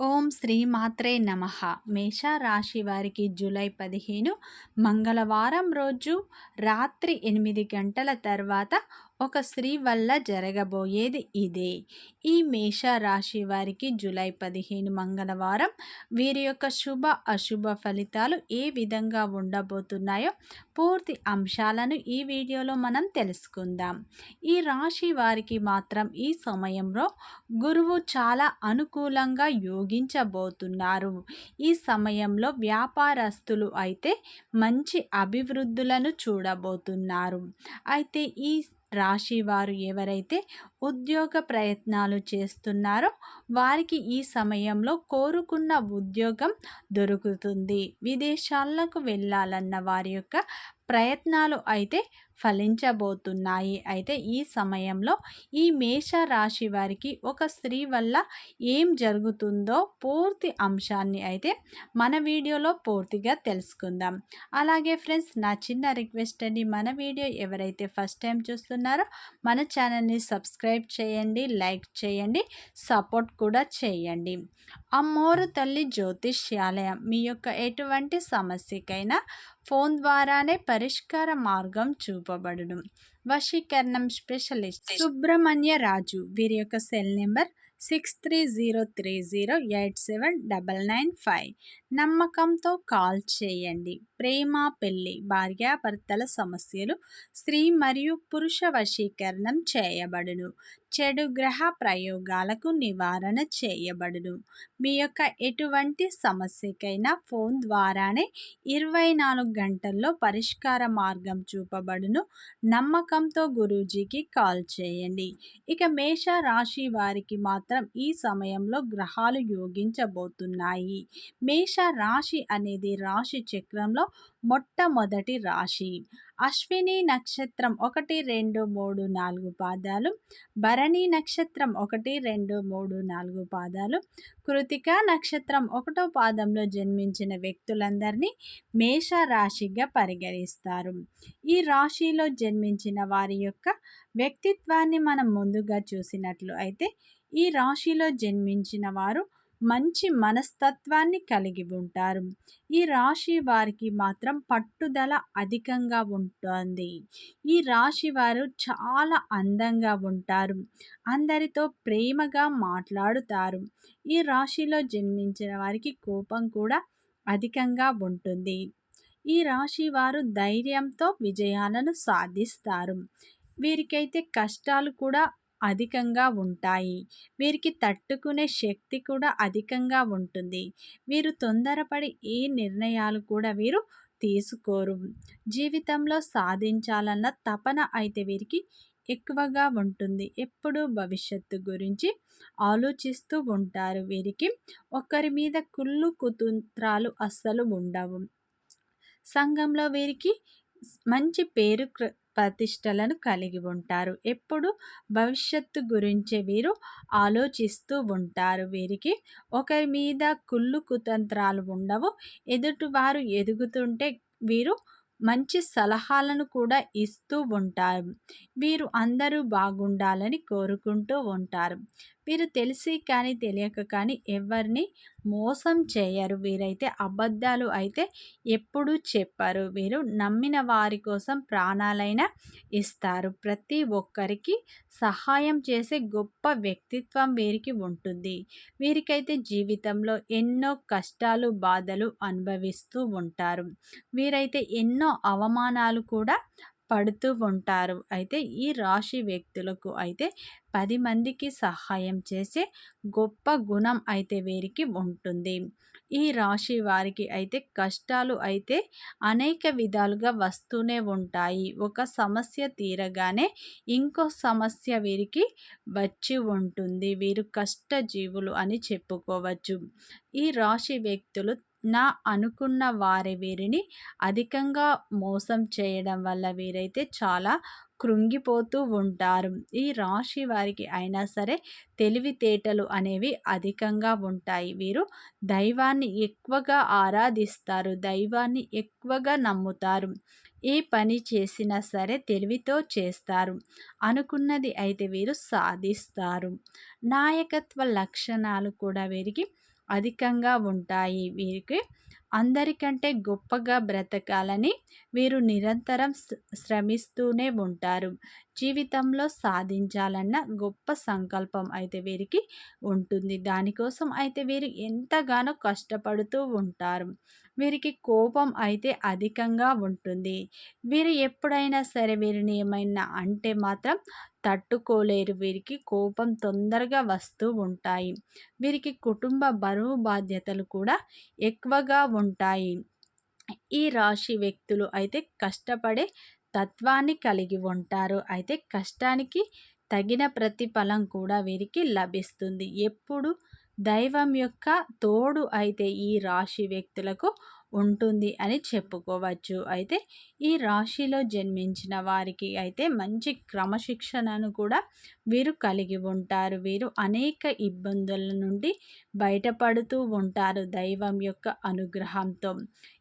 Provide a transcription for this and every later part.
ఓం శ్రీ మాత్రే నమ. మేషరాశి వారికి జూలై పదిహేను మంగళవారం రోజు రాత్రి ఎనిమిది గంటల తర్వాత ఒక స్త్రీ వల్ల జరగబోయేది ఇదే. ఈ మేష రాశి వారికి జూలై పదిహేను మంగళవారం వీరి యొక్క శుభ అశుభ ఫలితాలు ఏ విధంగా ఉండబోతున్నాయో పూర్తి అంశాలను ఈ వీడియోలో మనం తెలుసుకుందాం. ఈ రాశి వారికి మాత్రం ఈ సమయంలో గురువు చాలా అనుకూలంగా యోగించబోతున్నారు. ఈ సమయంలో వ్యాపారస్తులు అయితే మంచి అభివృద్ధులను చూడబోతున్నారు. అయితే ఈ రాశి వారు ఎవరైతే ఉద్యోగ ప్రయత్నాలు చేస్తున్నారో వారికి ఈ సమయంలో కోరుకున్న ఉద్యోగం దొరుకుతుంది. విదేశాలకు వెళ్ళాలన్న వారి యొక్క ప్రయత్నాలు అయితే ఫలించబోతున్నాయి. అయితే ఈ సమయంలో ఈ మేష రాశి వారికి ఒక స్త్రీ వల్ల ఏం జరుగుతుందో పూర్తి అంశాన్ని అయితే మన వీడియోలో పూర్తిగా తెలుసుకుందాం. అలాగే ఫ్రెండ్స్ నా చిన్న రిక్వెస్ట్ అండి మన వీడియో ఎవరైతే ఫస్ట్ టైం చూస్తున్నారో మన ఛానల్ని సబ్స్క్రైబ్ చేయండి లైక్ చేయండి సపోర్ట్ కూడా చేయండి. అమ్మోరు తల్లి జ్యోతిష్యాలయం మీ యొక్క ఎటువంటి సమస్యకైనా ఫోన్ ద్వారానే పరిష్కార మార్గం చూపబడడం వశీకరణం స్పెషలిస్ట్ సుబ్రహ్మణ్య రాజు వీరి యొక్క cell number six three zero three zero eight seven double nine five. నమ్మకంతో కాల్ చేయండి. ప్రేమ పెళ్ళి భార్యాభర్తల సమస్యలు స్త్రీ మరియు పురుష వశీకరణం చేయబడును. చెడు గ్రహ ప్రయోగాలకు నివారణ చేయబడును. మీ యొక్క ఎటువంటి సమస్యకైనా ఫోన్ ద్వారానే ఇరవై నాలుగు గంటల్లో పరిష్కార మార్గం చూపబడును. నమ్మకంతో గురూజీకి కాల్ చేయండి. ఇక మేష రాశి వారికి మాత్రం ఈ సమయంలో గ్రహాలు యోగించబోతున్నాయి. మేష రాశి అనేది రాశి చక్రంలో మొట్టమొదటి రాశి. అశ్విని నక్షత్రం ఒకటి రెండు మూడు నాలుగు పాదాలు. భరణి నక్షత్రం ఒకటి రెండు మూడు నాలుగు పాదాలు. కృతిక నక్షత్రం ఒకటో పాదంలో జన్మించిన వ్యక్తులందరినీ మేష రాశిగా పరిగణిస్తారు. ఈ రాశిలో జన్మించిన వారి యొక్క వ్యక్తిత్వాన్ని మనం ముందుగా చూసినట్లు అయితే ఈ రాశిలో జన్మించిన వారు మంచి మనస్తత్వాన్ని కలిగి ఉంటారు. ఈ రాశి వారికి మాత్రం పట్టుదల అధికంగా ఉంటుంది. ఈ రాశి వారు చాలా అందంగా ఉంటారు. అందరితో ప్రేమగా మాట్లాడుతారు. ఈ రాశిలో జన్మించిన వారికి కోపం కూడా అధికంగా ఉంటుంది. ఈ రాశి వారు ధైర్యంతో విజయాలను సాధిస్తారు. వీరికైతే కష్టాలు కూడా అధికంగా ఉంటాయి. వీరికి తట్టుకునే శక్తి కూడా అధికంగా ఉంటుంది. వీరు తొందరపడి ఏ నిర్ణయాలు కూడా వీరు తీసుకోరు. జీవితంలో సాధించాలన్న తపన అయితే వీరికి ఎక్కువగా ఉంటుంది. ఎప్పుడు భవిష్యత్తు గురించి ఆలోచిస్తూ ఉంటారు. వీరికి ఒకరి మీద కుళ్ళు కుతంత్రాలు అస్సలు ఉండవు. సంఘంలో వీరికి మంచి పేరు ప్రతిష్టలను కలిగి ఉంటారు. ఎప్పుడు భవిష్యత్తు గురించి వీరు ఆలోచిస్తూ ఉంటారు. వీరికి ఒకరి మీద కుళ్ళు కుతంత్రాలు ఉండవు. ఎదుటివారు ఎదుగుతుంటే వీరు మంచి సలహాలను కూడా ఇస్తూ ఉంటారు. వీరు అందరూ బాగుండాలని కోరుకుంటూ ఉంటారు. వీరు తెలిసి కానీ తెలియక కానీ ఎవరిని మోసం చేయరు. వీరైతే అబద్ధాలు అయితే ఎప్పుడు చెప్పరు. వీరు నమ్మిన వారి కోసం ప్రాణాలైనా ఇస్తారు. ప్రతి ఒక్కరికి సహాయం చేసే గొప్ప వ్యక్తిత్వం వీరికి ఉంటుంది. వీరికైతే జీవితంలో ఎన్నో కష్టాలు బాధలు అనుభవిస్తూ ఉంటారు. వీరైతే ఎన్నో అవమానాలు కూడా పడుతూ ఉంటారు. అయితే ఈ రాశి వ్యక్తులకు అయితే పది మందికి సహాయం చేసే గొప్ప గుణం అయితే వీరికి ఉంటుంది. ఈ రాశి వారికి అయితే కష్టాలు అయితే అనేక విధాలుగా వస్తూనే ఉంటాయి. ఒక సమస్య తీరగానే ఇంకో సమస్య వీరికి వచ్చి ఉంటుంది. వీరు కష్టజీవులు అని చెప్పుకోవచ్చు. ఈ రాశి వ్యక్తులు నా అనుకున్న వారి వీరిని అధికంగా మోసం చేయడం వల్ల వీరైతే చాలా కృంగిపోతూ ఉంటారు. ఈ రాశి వారికి అయినా సరే తెలివితేటలు అనేవి అధికంగా ఉంటాయి. వీరు దైవాన్ని ఎక్కువగా ఆరాధిస్తారు దైవాన్ని ఎక్కువగా నమ్ముతారు. ఏ పని చేసినా సరే తెలివితో చేస్తారు. అనుకున్నది అయితే వీరు సాధిస్తారు. నాయకత్వ లక్షణాలు కూడా వీరికి అధికంగా ఉంటాయి. వీరికి అందరికంటే గొప్పగా బ్రతకాలని వీరు నిరంతరం శ్రమిస్తూనే ఉంటారు. జీవితంలో సాధించాలన్న గొప్ప సంకల్పం అయితే వీరికి ఉంటుంది. దానికోసం అయితే వీరు ఎంతగానో కష్టపడుతూ ఉంటారు. వీరికి కోపం అయితే అధికంగా ఉంటుంది. వీరు ఎప్పుడైనా సరే వీరిని ఏమైనా అంటే మాత్రం తట్టుకోలేరు. వీరికి కోపం తొందరగా వస్తూ ఉంటాయి. వీరికి కుటుంబ బరువు బాధ్యతలు కూడా ఎక్కువగా ఉంటాయి. ఈ రాశి వ్యక్తులు అయితే కష్టపడే తత్వాన్ని కలిగి ఉంటారు. అయితే కష్టానికి తగిన ప్రతిఫలం కూడా వీరికి లభిస్తుంది. ఎప్పుడు దైవం యొక్క తోడు అయితే ఈ రాశి వ్యక్తులకు ఉంటుంది అని చెప్పుకోవచ్చు. అయితే ఈ రాశిలో జన్మించిన వారికి అయితే మంచి క్రమశిక్షణను కూడా వీరు కలిగి ఉంటారు. వీరు అనేక ఇబ్బందుల నుండి బయటపడుతూ ఉంటారు దైవం యొక్క అనుగ్రహంతో.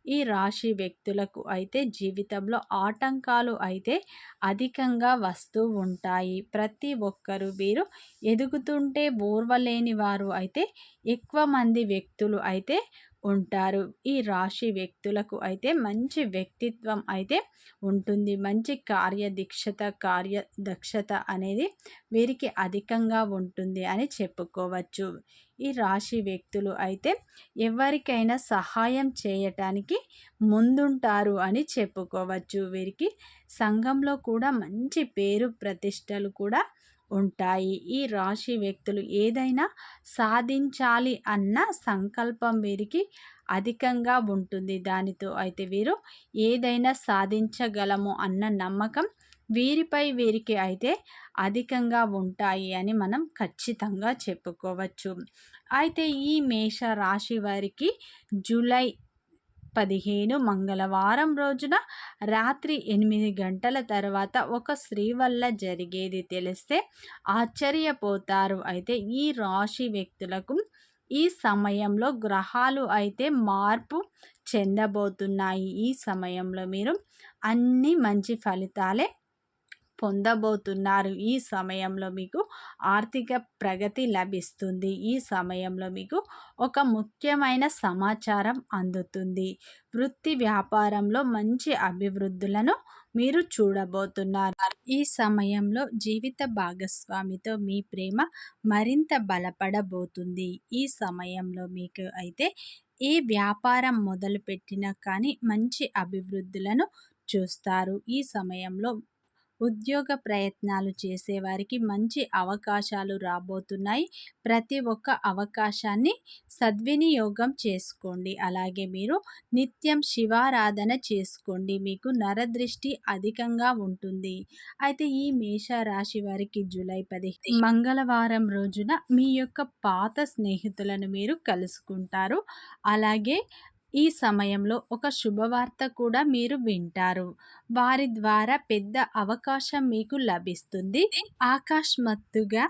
ఈ రాశి వ్యక్తులకు అయితే జీవితంలో ఆటంకాలు అయితే అధికంగా వస్తూ ఉంటాయి. ప్రతి ఒక్కరు వీరు ఎదుగుతుంటే ఓర్వలేని వారు అయితే ఎక్కువ మంది వ్యక్తులు అయితే ఉంటారు. ఈ రాశి వ్యక్తులకు అయితే మంచి వ్యక్తిత్వం అయితే ఉంటుంది. మంచి కార్యదీక్షత కార్యదక్షత అనేది వీరికి అధికంగా ఉంటుంది అని చెప్పుకోవచ్చు. ఈ రాశి వ్యక్తులు అయితే ఎవరికైనా సహాయం చేయటానికి ముందుంటారు అని చెప్పుకోవచ్చు. వీరికి సంఘంలో కూడా మంచి పేరు ప్రతిష్టలు కూడా ఉంటాయి. ఈ రాశి వ్యక్తులు ఏదైనా సాధించాలి అన్న సంకల్పం వీరికి అధికంగా ఉంటుంది. దానితో అయితే వీరు ఏదైనా సాధించగలము అన్న నమ్మకం వీరిపై వీరికి అయితే అధికంగా ఉంటాయి అని మనం ఖచ్చితంగా చెప్పుకోవచ్చు. అయితే ఈ మేష రాశి వారికి జూలై పదిహేను మంగళవారం రోజున రాత్రి ఎనిమిది గంటల తర్వాత ఒక స్త్రీ వల్ల జరిగేది తెలిస్తే ఆశ్చర్యపోతారు. అయితే ఈ రాశి వ్యక్తులకు ఈ సమయంలో గ్రహాలు అయితే మార్పు చెందబోతున్నాయి. ఈ సమయంలో మీరు అన్ని మంచి ఫలితాలే పొందబోతున్నారు. ఈ సమయంలో మీకు ఆర్థిక ప్రగతి లభిస్తుంది. ఈ సమయంలో మీకు ఒక ముఖ్యమైన సమాచారం అందుతుంది. వృత్తి వ్యాపారంలో మంచి అభివృద్ధులను మీరు చూడబోతున్నారు. ఈ సమయంలో జీవిత భాగస్వామితో మీ ప్రేమ మరింత బలపడబోతుంది. ఈ సమయంలో మీకు అయితే ఏ వ్యాపారం మొదలుపెట్టినా కానీ మంచి అభివృద్ధులను చూస్తారు. ఈ సమయంలో ఉద్యోగ ప్రయత్నాలు చేసేవారికి మంచి అవకాశాలు రాబోతున్నాయి. ప్రతి ఒక్క అవకాశాన్ని సద్వినియోగం చేసుకోండి. అలాగే మీరు నిత్యం శివారాధన చేసుకోండి. మీకు నరదృష్టి అధికంగా ఉంటుంది. అయితే ఈ మేష రాశి వారికి జూలై పదిహేను మంగళవారం రోజున మీ యొక్క పాత స్నేహితులను మీరు కలుసుకుంటారు. అలాగే ఈ సమయంలో ఒక శుభవార్త కూడా మీరు వింటారు. వారి ద్వారా పెద్ద అవకాశం మీకు లభిస్తుంది. ఆకాశమత్తుగా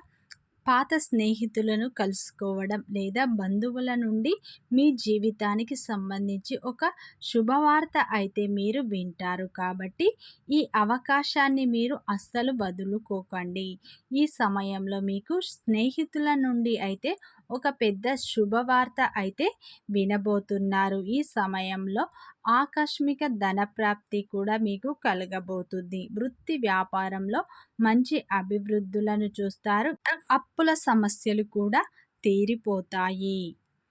పాత స్నేహితులను కలుసుకోవడం లేదా బంధువుల నుండి మీ జీవితానికి సంబంధించి ఒక శుభవార్త అయితే మీరు వింటారు. కాబట్టి ఈ అవకాశాన్ని మీరు అస్సలు వదులుకోకండి. ఈ సమయంలో మీకు స్నేహితుల నుండి అయితే ఒక పెద్ద శుభవార్త అయితే వినబోతున్నారు. ఈ సమయంలో ఆకస్మిక ధనప్రాప్తి కూడా మీకు కలగబోతుంది. వృత్తి వ్యాపారంలో మంచి అభివృద్ధులను చూస్తారు. అప్పుల సమస్యలు కూడా తీరిపోతాయి.